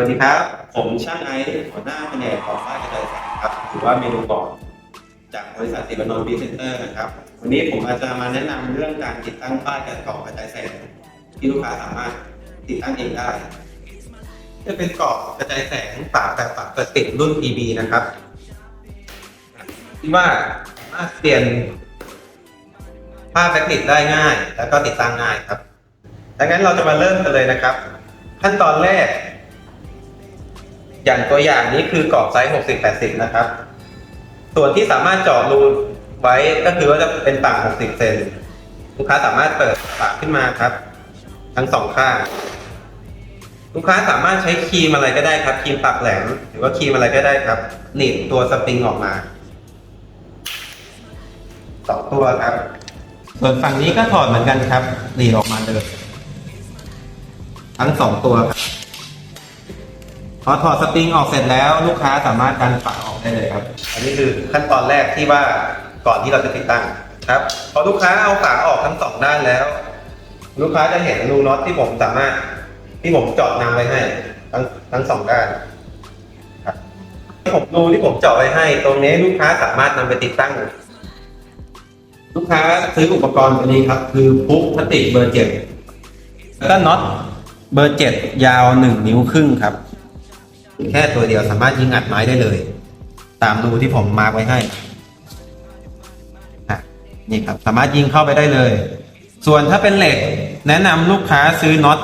วัสดีครับ ผมช่างไอซ์หัวหน้าแผนกก่อสร้างกระจายแสงครับหรือว่าเมนูก่อนจากบริษัทสิบนนท์บีเซนเตอร์นะครับ วันนี้ผมอาจจะมาแนะนำเรื่องการติดตั้งป้ายกรอบกระจายแสงที่ลูกค้าสามารถติดตั้งเองได้ จะเป็นกรอบกระจายแสงฝาแบบฝาเปิดติดรุ่น PB นะครับที่ว่าสามารถเปลี่ยนผ้าแบ็คติดได้ง่าย แล้วก็ติดตั้งง่ายครับดังนั้นเราจะมาเริ่มกันเลยนะครับ ขั้นตอนแรก อย่างตัวอย่างนี้คือกรอบไซส์60-80 นะครับ ส่วนที่สามารถเจาะรูไว้ก็คือว่าจะเป็นปาก60 เซนลูกค้าสามารถเปิดปากขึ้นมาครับ ทั้งสองข้าง ลูกค้าสามารถใช้ครีมอะไรก็ได้ครับครีมปากแหลมหรือว่าครีมอะไรก็ได้ครับหนีบตัวสปริงออกมาสองตัวครับ ส่วนฝั่งนี้ก็ถอดเหมือนกันครับหนีบออกมาเลยทั้งสองตัวครับ พอถอดสปริงออกเสร็จแล้วลูกค้าสามารถดันฝาออกได้เลยครับ อันนี้คือขั้นตอนแรกที่ว่าก่อนที่เราจะติดตั้งครับ พอลูกค้าเอาฝาออกทั้งสองด้านแล้ว ลูกค้าจะเห็นรูน็อตที่ผมสามารถ ที่ผมเจาะนำไว้ให้ทั้งทั้งสองด้านครับผมรูที่ผมเจาะไว้ให้ ตรงนี้ลูกค้าสามารถนำไปติดตั้ง ลูกค้าซื้ออุปกรณ์ตัวนี้ครับ คือปุ๊กพลาสติกเบอร์เจ็ดแล้วก็น็อตเบอร์เจ็ดยาวหนึ่งนิ้วครึ่งครับ แค่ตัวเดียวสามารถยิงอัดไม้ได้เลย ตามรูที่ผมมาร์กไว้ให้นี่ครับสามารถยิงเข้าไปได้เลย ส่วนถ้าเป็นเหล็ก แนะนำลูกค้าซื้อน็อต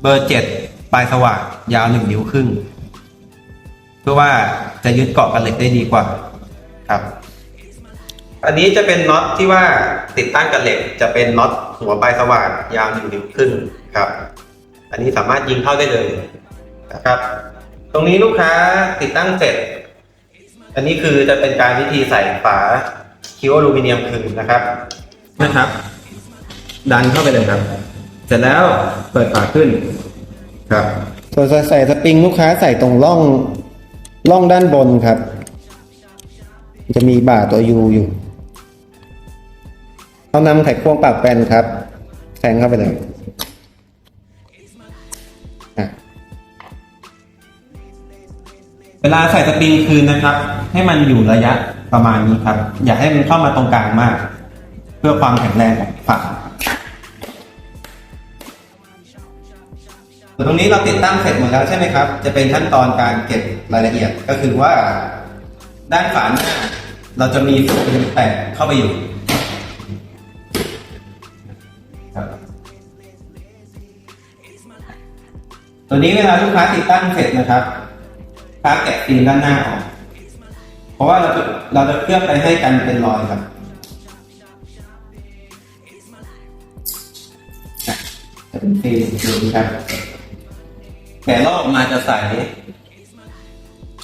เบอร์เจ็ดปลายสว่างยาวหนึ่งนิ้วครึ่ง เพื่อว่าจะยึดเกาะกับเหล็กได้ดีกว่าครับ อันนี้จะเป็นน็อตที่ว่าติดตั้งกับเหล็ก จะเป็นน็อตหัวปลายสว่างยาวหนึ่งนิ้วครึ่งครับ อันนี้สามารถยิงเข้าได้เลยนะครับ ตรงนี้ลูกค้าติดตั้งเสร็จ อันนี้คือจะเป็นการวิธีใส่ฝาคิวอลูมิเนียมคืนนะครับนะครับ ดันเข้าไปเลยครับ เสร็จแล้วเปิดฝาขึ้นครับส่วนใส่สปริงลูกค้าใส่ตรงร่องร่องด้านบนครับ จะมีบ่าตัวยูอยู่เอานำไขควงปากแปนครับแทงเข้าไปเลย เวลาใส่สปริงคืนนะครับ ให้มันอยู่ระยะประมาณนี้ครับ อย่าให้มันเข้ามาตรงกลางมาก เพื่อความแข็งแรงของฝาตรงนี้เราติดตั้งเสร็จหมดแล้วใช่ไหมครับ จะเป็นขั้นตอนการเก็บรายละเอียดก็คือว่า ด้านฝาหน้าเราจะมีสปริงแตกเข้าไปอยู่ครับตัวนี้เวลาลูกค้าติดตั้งเสร็จนะครับ ลูกค้าแกะฟิล์มด้านหน้าออก เพราะว่าเราจะเราจะเคลือบไปให้กันเป็นรอยครับจะเป็นฟิล์มดูครับแกะลอกออกมาจะใส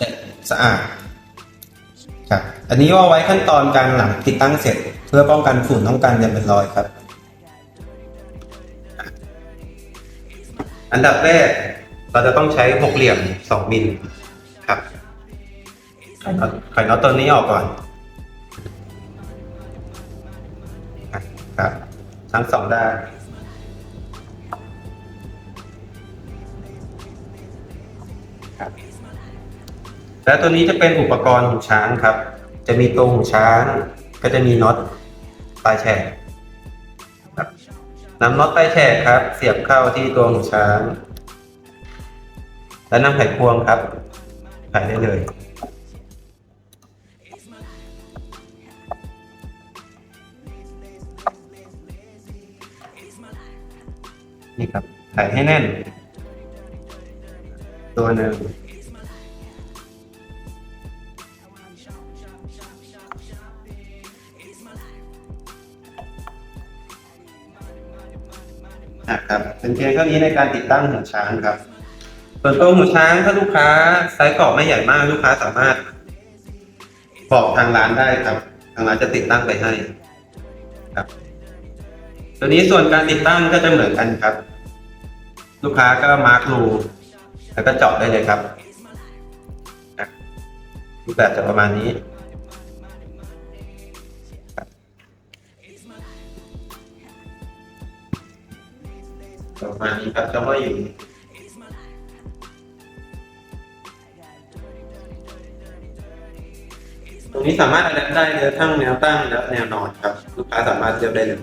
จะสะอาดครับ อันนี้ว่าไว้ขั้นตอนการหลังติดตั้งเสร็จ เพื่อป้องกันฝุ่นต้องการจะเป็นรอยครับ อันดับแรกเราจะต้องใช้หกเหลี่ยมสองมิล ครับไขน็อตไขน็อตตัวนี้ออกก่อนครับ ทั้งสองด้านครับ แล้วตัวนี้จะเป็นอุปกรณ์หูช้างครับ จะมีตัวหูช้างก็จะมีน็อตปลายแฉกนำน็อตปลายแฉกครับ เสียบเข้าที่ตัวหูช้าง แล้วนำไขควงครับ ใส่ได้เลย นี่ครับใส่ให้แน่น ตัวหนึ่งนะครับเป็นเพียงเท่านี้ในการติดตั้งหัวช้างครับ ส่วนตัวหมูช้างถ้าลูกค้าไซส์กรอบไม่ใหญ่มากลูกค้าสามารถบอกทางร้านได้ครับ ทางร้านจะติดตั้งไปให้ครับ ตัวนี้ส่วนการติดตั้งก็จะเหมือนกันครับ ลูกค้าก็มาร์ครูแล้วก็เจาะได้เลยครับรูปแบบจะประมาณนี้ประมาณนี้ครับจะว่าอยู่ นี้สามารถอัดได้เนื้อทั้งแนวตั้งและแนวนอนครับ ลูกค้าสามารถเลือกได้เลย